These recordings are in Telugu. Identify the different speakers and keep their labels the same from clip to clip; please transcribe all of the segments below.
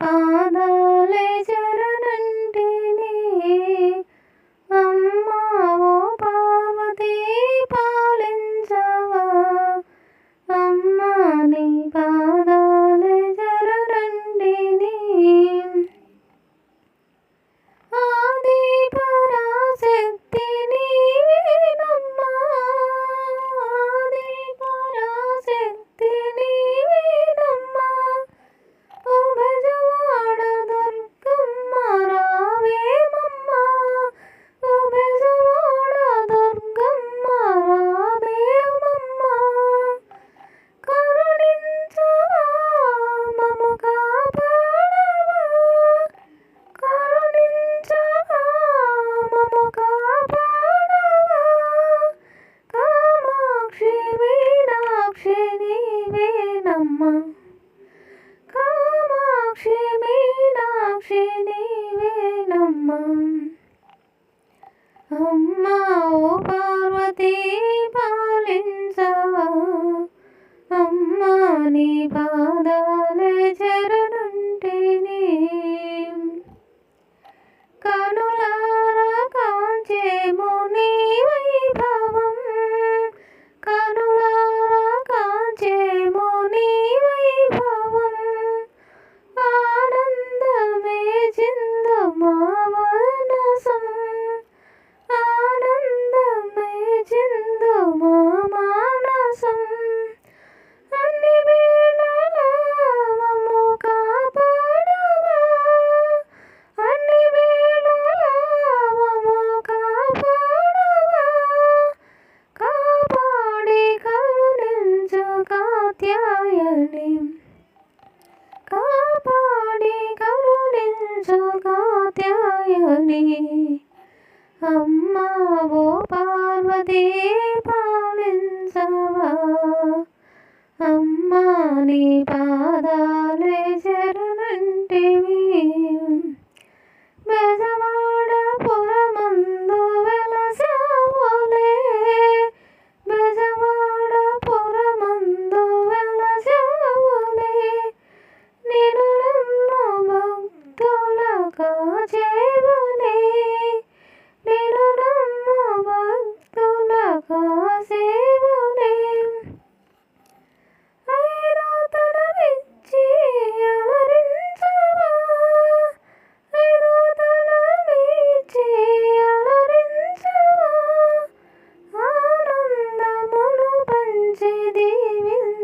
Speaker 1: bone. అమ్మా ఓ పార్వతీ పాలించవా? అమ్మా నీ పాదా కాత్యాయని కాపాడి కరుణించుకాత్యాయని అమ్మా ఓ పార్వతీ పాలించవా. అమ్మా నీ పా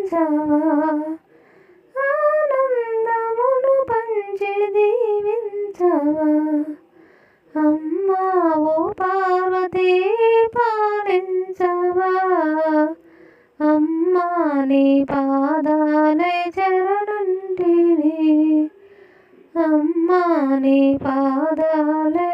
Speaker 1: దీవించవా ఆనందమును పంచి దీవించవా. అమ్మా ఓ పార్వతీ పాలించవా. అమ్మా నీ పాదాలే చరణంటిని అమ్మా నీ పాదాలే